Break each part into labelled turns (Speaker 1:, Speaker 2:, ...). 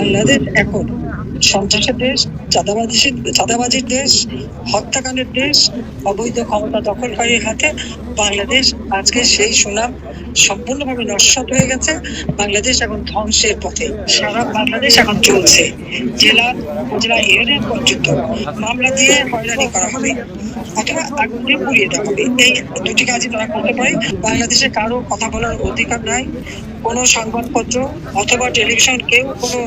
Speaker 1: বাংলাদেশ এখন সন্ত্রাসের দেশ চাঁদাবাজির চাঁদাবাজির দেশ, হত্যাকাণ্ডের দেশ, অবৈধ ক্ষমতা দখলকারীর হাতে বাংলাদেশ আজকে সেই সুনাম সম্পূর্ণভাবে নস্বাত হয়ে গেছে। বাংলাদেশ এখন ধ্বংসের পথে। সারা বাংলাদেশ এখন চলছে। জেলা, উপজেলা, ইউনিয়ন পর্যন্ত মামলা দিয়ে হয়রানি করা হবে। অথবা আগুনে পুড়িয়ে দেওয়া এই দুটি কাজই তারা করতে পারে। বাংলাদেশে কারও কথা বলার অধিকার নাই। কোনো সংবাদপত্র অথবা টেলিভিশন কেউ কোনো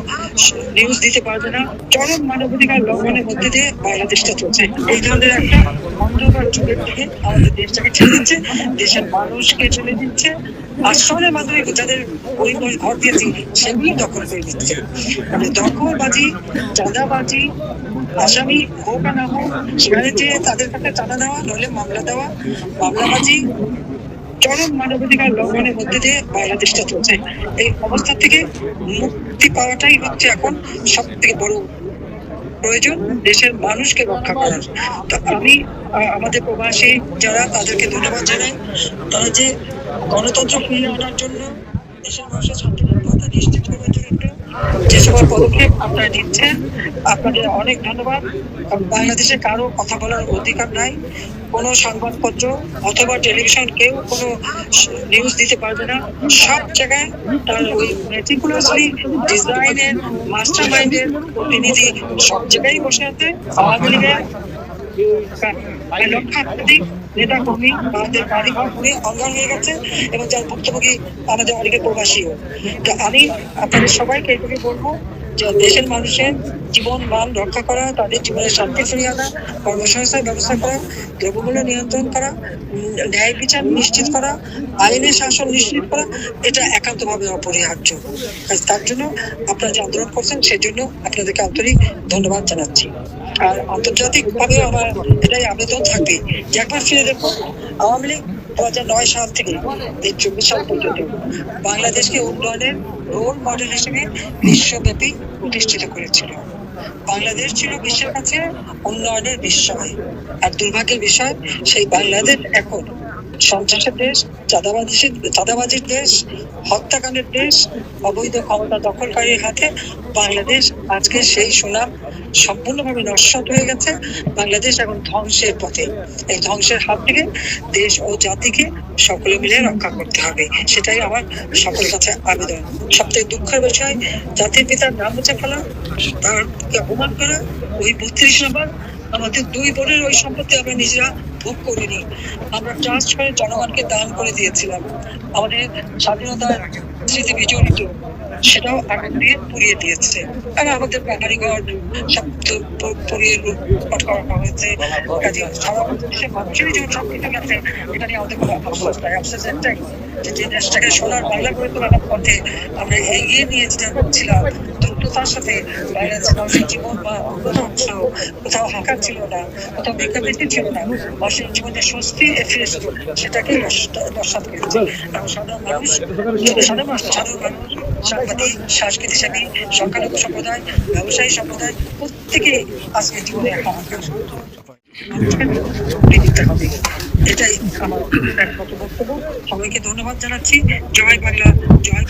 Speaker 1: নিউজ দিতে পারবে না। চরম মানবাধিকার লঙ্ঘনের মধ্যে দিয়ে বাংলাদেশটা চলছে। এই ধরনের একটা অন্ধকার যুগের দিকে আমাদের দেশটাকে ছেড়ে দিচ্ছে। দেশের মানুষকে ছেড়ে দিচ্ছে। আশ্রমের মাধ্যমে যাদের ঘর দিয়েছি সেগুলো দখল করে দিচ্ছে মানে দখলবাজি, চাঁদাবাজি, আসামি হোক আর না হোক, সেখানে যে তাদের কাছে চাঁদা দেওয়া মামলা দেওয়া, মামলাবাজি, চরম মানবাধিকার লঙ্ঘনের মধ্যে দিয়ে বাংলাদেশটা চলছে। এই অবস্থা থেকে মুক্তি পাওয়াটাই হচ্ছে এখন সব থেকে বড় প্রয়োজন দেশের মানুষকে রক্ষা করার। তো আমি আমাদের প্রবাসী যারা তাদেরকে ধন্যবাদ জানাই, তারা যে গণতন্ত্র ফিরিয়ে আনার জন্য দেশের মানুষের শান্তি নিরাপত্তা নিশ্চিত করার জন্য যে সকল পদক্ষেপ আপনারা নিচ্ছেন, আপনাদের অনেক ধন্যবাদ। বাংলাদেশে কারও কথা বলার অধিকার নাই। কোনো সংবাদপত্র অথবা টেলিভিশন কেউ কোনো নিউজ দিতে পারবে না। সব জায়গায় তার ওই মেটিকুলাসলি ডিজাইনের মাস্টার মাইন্ডের প্রতিনিধি সব জায়গায় বসে আছে। আওয়ামী লীগের আমাদের বাড়ি ঘর পুড়ে হয়ে গেছে এবং যার ভুক্তভোগী আমাদের অনেকে প্রবাসীও। তো আমি আপনাদের সবাইকে এটুকু বলব যে দেশের মানুষের জীবন মান রক্ষা করা, তাদের জীবনের শান্তি ফিরিয়ে আনা কর্মসংস্থার ব্যবস্থা করা, দ্রব্যমূল্য নিয়ন্ত্রণ করা, ন্যায় বিচার নিশ্চিত করা, আইনের শাসন নিশ্চিত করা, এটা একান্তভাবে অপরিহার্য। তার জন্য আপনারা যে আন্দোলন করছেন সেজন্য আপনাদেরকে আন্তরিক ধন্যবাদ জানাচ্ছি। আর আন্তর্জাতিক ভাবে আমার এটাই আবেদন থাকবে। যে একবার ফিরে দেখো আওয়ামী লীগ দু হাজার নয় সাল থেকে এই চব্বিশ সাল পর্যন্ত বাংলাদেশকে উন্নয়নের রোল মডেল হিসেবে বিশ্বব্যাপী প্রতিষ্ঠিত করেছিল। বাংলাদেশ ছিল বিশ্বের কাছে উন্নয়নের বিস্ময় আর দুর্ভাগ্যের বিষয়, সেই বাংলাদেশ এখন সন্ত্রাসের দেশ, চাঁদাবাজির চাঁদাবাজির দেশ, হত্যাকাণ্ডের দেশ, অবৈধ ক্ষমতা দখলকারীর হাতে বাংলাদেশ আজকে সেই সুনাম সম্পূর্ণভাবে নস্বাত হয়ে গেছে। বাংলাদেশ এখন ধ্বংসের পথে। এই ধ্বংসের হাত থেকে দেশ ও জাতিকে সকলে মিলে রক্ষা করতে হবে। সেটাই আমার সকলের কাছে আবেদন। সবথেকে দুঃখের বিষয়, জাতির পিতার নাম মুছে ফেলা তারকে অপমান করা, ওই বত্রিশ নম্বর, আমাদের দুই বোনের ওই সম্পত্তি আমরা নিজেরা ভোগ করিনি। আমরা ট্রাস্ট করে জনগণকে দান করে দিয়েছিলাম। আমাদের স্বাধীনতার স্মৃতি বিজড়িত সেটাও আগুন পুড়িয়ে দিয়েছে। আর আমাদের বাড়িঘর সব তো পুড়িয়ে লুটপাট করা হয়েছে। কাজে সব এটা নিয়ে আমাদের কোনো আফসোস নাই। আফসোস একটাই যে দেশটাকে সোনার বাংলা করে তোলার পথে আমরা এগিয়ে নিয়ে দ্রুততার সাথে বাংলাদেশের মানুষের জীবন বা কোথাও হাঁকার ছিল না, কোথাও বেকারবৃত্তি ছিল না জীবনে স্বস্তি ফিরে এসেছিল সেটাকে নস্বাত করেছে। এবং সাধারণ মানুষ সাধারণ মানুষ সাধারণ মানুষ, সাংবাদিক সংখ্যালঘু সম্প্রদায়, ব্যবসায়ী সম্প্রদায় প্রত্যেকে আজকে জীবনে এটাই আমার বক্তব্য। সবাইকে ধন্যবাদ জানাচ্ছি। জয় বাংলা,
Speaker 2: জয়